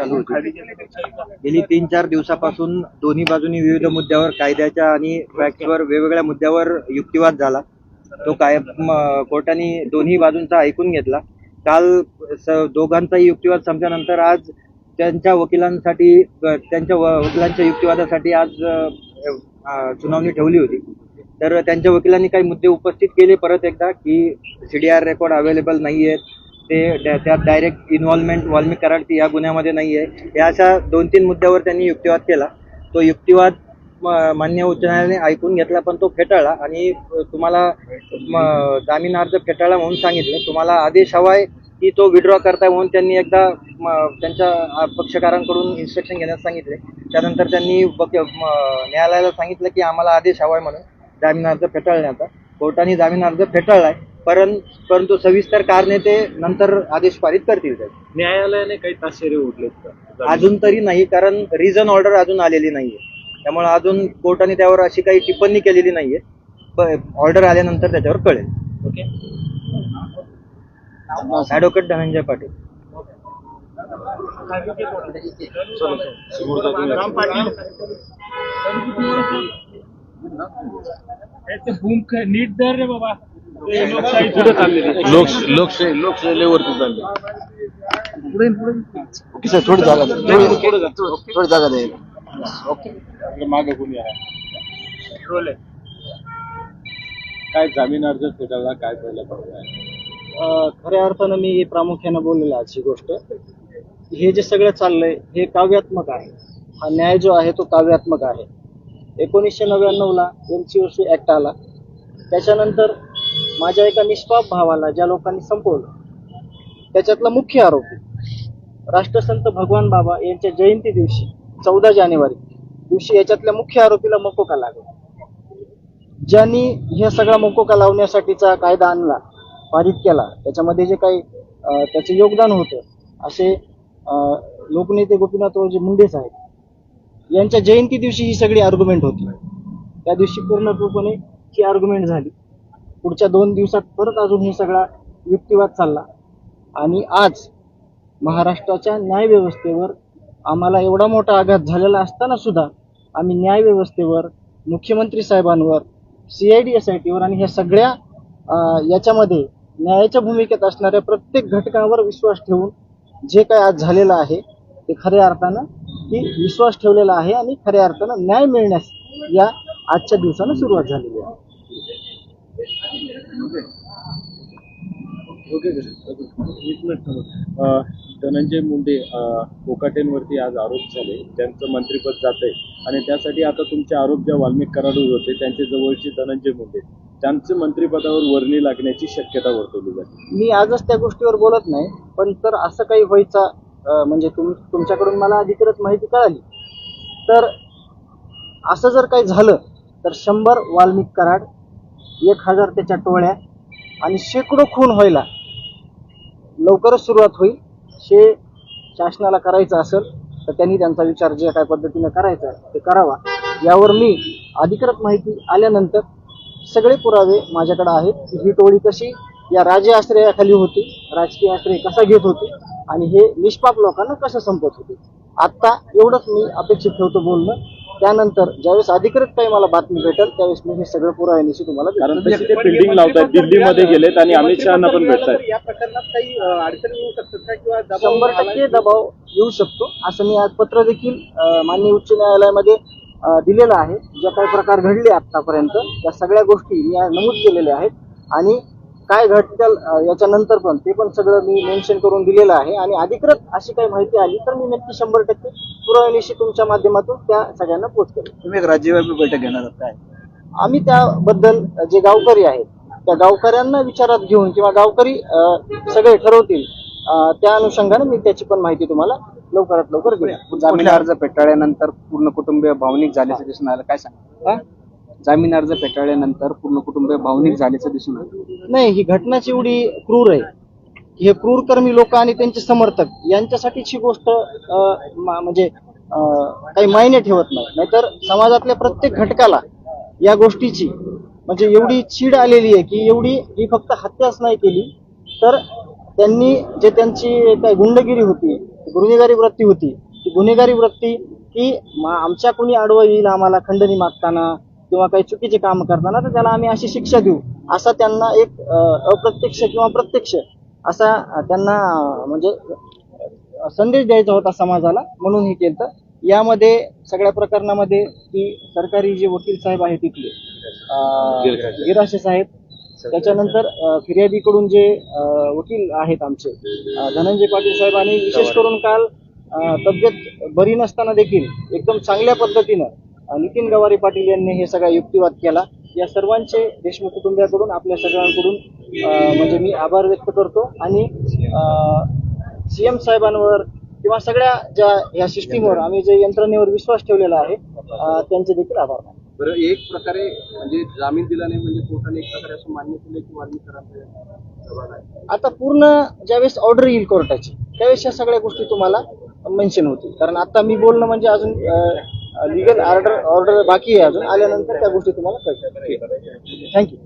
चालू होती. गेली तीन चार दिवसापासून दोन्ही बाजूनी विविध मुद्द्यावर कायद्याच्या आणि फॅक्टवर वेगवेगळ्या मुद्द्यावर युक्तिवाद झाला. तो काय कोर्टाने दोन्ही बाजूंचा ऐकून घेतला. काल स- दोघांचाही युक्तिवाद संपल्यानंतर आज त्यांच्या वकिलांसाठी त्यांच्या वकिलांच्या युक्तिवादासाठी आज सुनावणी ठेवली होती. तर त्यांच्या वकिलांनी काही मुद्दे उपस्थित केले परत एकदा की सीडीआर रेकॉर्ड अवेलेबल नाही आहेत ते त्यात डायरेक्ट इन्व्हॉल्वमेंट वाल्मिक कराडती या गुन्ह्यामध्ये नाही आहे या अशा दोन तीन मुद्द्यावर त्यांनी युक्तिवाद केला. तो युक्तिवाद म- मान्य उच्च न्यायालयाने ऐकून घेतला पण तो फेटाळला. आणि तुम्हाला जामीन अर्ज फेटाळला म्हणून सांगितलं. तुम्हाला आदेश हवाय की तो विड्रॉ करताय म्हणून त्यांनी एकदा त्यांच्या पक्षकारांकडून इन्स्ट्रक्शन घेण्यास सांगितले. त्यानंतर त्यांनी न्यायालयाला सांगितलं की आम्हाला आदेश हवाय म्हणून जामीन अर्ज फेटाळण्याचा. कोर्टाने जामीन अर्ज फेटाळलाय. परं परंतु सविस्तर कारणे ते नंतर आदेश पारित करतील. न्यायालयाने काही ताशेरे उठलेत का? अजून तरी नाही कारण रिझन ऑर्डर अजून आलेली नाहीये. त्यामुळे अजून कोर्टाने त्यावर अशी काही टिप्पणी केलेली नाहीये. ऑर्डर आल्यानंतर त्याच्यावर कळेल. ओके. ऍडव्होकेट धनंजय पाटील. नीट दर रे बाबा. ते लोकशाही कुठे चाललेली लोक लोकशाही लोकशाही लेवरती चालली थोडी जागा. थोडी थोडी जागा द्यायला मागे कोणी आहे? काय जामीन अर्ज फेटाळला काय पाहिजे अ, खऱ्या अर्थानं मी प्रामुख्यानं बोललेलो आहे आजची गोष्ट. हे जे सगळं चाललंय हे काव्यात्मक आहे. हा न्याय जो आहे तो काव्यात्मक आहे. एकोणीसशे नव्याण्णवला एम सी सी ऍक्ट आला. त्याच्यानंतर माझ्या एका निष्पाप भावाला ज्या लोकांनी संपवलं त्याच्यातला मुख्य आरोपी राष्ट्रसंत भगवान बाबा यांच्या जयंती दिवशी चौदा जानेवारी दिवशी याच्यातल्या मुख्य आरोपीला मकोका लागला. ज्यांनी हे सगळा मकोका लावण्यासाठीचा कायदा आणला पारित केला त्याच्यामध्ये जे काही त्याचं योगदान होतं असे लोकनेते गोपीनाथरावजी मुंडेच आहेत यांच्या जयंती दिवशी ही सगळी आर्ग्युमेंट होती. त्या दिवशी पूर्णपूर्णपणे ही आर्ग्युमेंट झाली. पुढच्या दोन दिवसात परत अजून हे सगळा युक्तिवाद चालला. आणि आज महाराष्ट्राच्या न्यायव्यवस्थेवर आम्हाला एवढा मोठा आघात झालेला असताना सुद्धा आम्ही न्यायव्यवस्थेवर मुख्यमंत्री साहेबांवर C I D S I टीवर आणि ह्या सगळ्या याच्यामध्ये न्यायाच्या भूमिकेत असणाऱ्या प्रत्येक घटकावर विश्वास ठेवून जे काय आज झालेलं आहे ते खऱ्या अर्थानं की विश्वास ठेवलेला आहे आणि खऱ्या अर्थानं न्याय मिळण्यास या आजच्या दिवसानं सुरुवात झालेली आहे ओके एक मिनिट थांबा. अं, धनंजय मुंडे अं, कोकाटेंवरती आज आरोप झाले. त्यांचं मंत्रीपद आहे आणि त्यासाठी आता तुमचे आरोप ज्या वाल्मिक कराडू होते त्यांचे जवळचे धनंजय मुंडे. त्यांचे मंत्रिपदावर वर्णी लागण्याची शक्यता वर्तवली जाते. मी आजच त्या गोष्टीवर बोलत नाही पण तर असं काही व्हायचा म्हणजे तुम तुमच्याकडून मला अधिकृत माहिती कळाली. तर असं जर काही झालं तर शंभर वाल्मिक कराड एक हजार त्याच्या टोळ्या आणि शेकडो खून व्हायला लवकरच सुरुवात होईल. हे शासनाला करायचं असेल तर त्यांनी त्यांचा विचार जे काय पद्धतीने करायचा आहे ते करावा. यावर मी अधिकृत माहिती आल्यानंतर सगळे पुरावे माझ्याकडे आहेत. की ही टोळी कशी या राजे आश्रयाखाली होती राजकीय आश्रय कसा घेत होती आणि हे निष्पाप लोकांना कसं संपत होते? आत्ता एवढंच मी अपेक्षित ठेवतो बोलणं. त्यानंतर ज्यावेळेस अधिकृत काही मला बातमी भेटेल त्यावेळेस मी हे सगळं पुराव्यानिशी तुम्हाला देईन. कारण तशी ते फिल्डिंग लावतात दिल्लीमध्ये गेलेत आणि अमित शहाना पण भेटतात या प्रकरणात काही अं, अडचणी येऊ शकतात का किंवा दबाव शंभर आला- टक्के दबाव येऊ शकतो. असं मी आज पत्र देखील अं, माननीय उच्च न्यायालयामध्ये अं, दिलेलं आहे. जे काही प्रकार घडले आतापर्यंत त्या सगळ्या गोष्टी मी आज नमूद केलेल्या आहेत. आणि काय घडतील अं, याच्यानंतर पण ते पण सगळं मी मेन्शन करून दिलेलं आहे. आणि अधिकृत अशी काही माहिती आली तर मी नक्की शंभर टक्के पुराव्यानिशी तुमच्या माध्यमातून त्या सगळ्यांना पोच करेन तुम्ही एक राज्यव्यापी बैठक घेणार आहात काय? आम्ही त्याबद्दल जे गावकरी आहेत त्या गावकऱ्यांना विचारात घेऊन किंवा गावकरी सगळे ठरवतील त्या अनुषंगाने मी त्याची पण माहिती तुम्हाला लवकरात लवकर अर्ज फेटाळल्यानंतर पूर्ण कुटुंबीय भावनिक झाल्याचं दिसून आलं. काय सांगा? जामीन अर्ज फेटाळल्यानंतर पूर्ण कुटुंब भावनिक झाल्याचं दिसून आलं. नाही ही घटनाच एवढी क्रूर आहे. हे क्रूरकर्मी लोक आणि त्यांचे समर्थक यांच्यासाठीच ही गोष्ट अं, म्हणजे काही मायने ठेवत नाही. नाहीतर समाजातल्या प्रत्येक घटकाला या गोष्टीची म्हणजे एवढी चीड आलेली आहे की एवढी ही फक्त हत्याच नाही केली तर त्यांनी जे त्यांची काय गुंडगिरी होती गुन्हेगारी वृत्ती होती ती गुन्हेगारी वृत्ती की आमच्या कोणी आडवं येईल आम्हाला खंडणी मागताना किंवा काही चुकीचे काम करताना तर त्याला आम्ही अशी शिक्षा देऊ. असा त्यांना एक अप्रत्यक्ष किंवा प्रत्यक्ष असा त्यांना म्हणजे संदेश द्यायचा होता समाजाला म्हणून हे केलं. यामध्ये सगळ्या प्रकरणामध्ये की सरकारी जे वकील साहेब आहेत तिथले गिराशे साहेब त्याच्यानंतर फिर्यादीकडून जे वकील आहेत आमचे धनंजय पाटील साहेब आणि विशेष करून काल तब्येत बरी नसताना देखील एकदम चांगल्या पद्धतीनं नितीन गवारी पाटील यांनी हे सगळा युक्तिवाद केला. या सर्वांचे देशमुख कुटुंबियाकडून आपल्या सगळ्यांकडून म्हणजे मी आभार व्यक्त करतो. आणि सीएम साहेबांवर किंवा सगळ्या ज्या या सिस्टीमवर आम्ही जे यंत्रणेवर विश्वास ठेवलेला आहे त्यांचे देखील आभार मानतो. बरं एक प्रकारे म्हणजे जामीन दिला नाही म्हणजे कोर्टाने एक प्रकारे असं मान्य केलं की वाल्मिकरांचा आता पूर्ण ज्यावेळेस ऑर्डर येईल कोर्टाची त्यावेळेस या सगळ्या गोष्टी तुम्हाला मेन्शन होतील. कारण आता मी बोलणं म्हणजे अजून लिगल ऑर्डर ऑर्डर बाकी आहे अजून. आल्यानंतर त्या गोष्टी तुम्हाला कळतात थँक्यू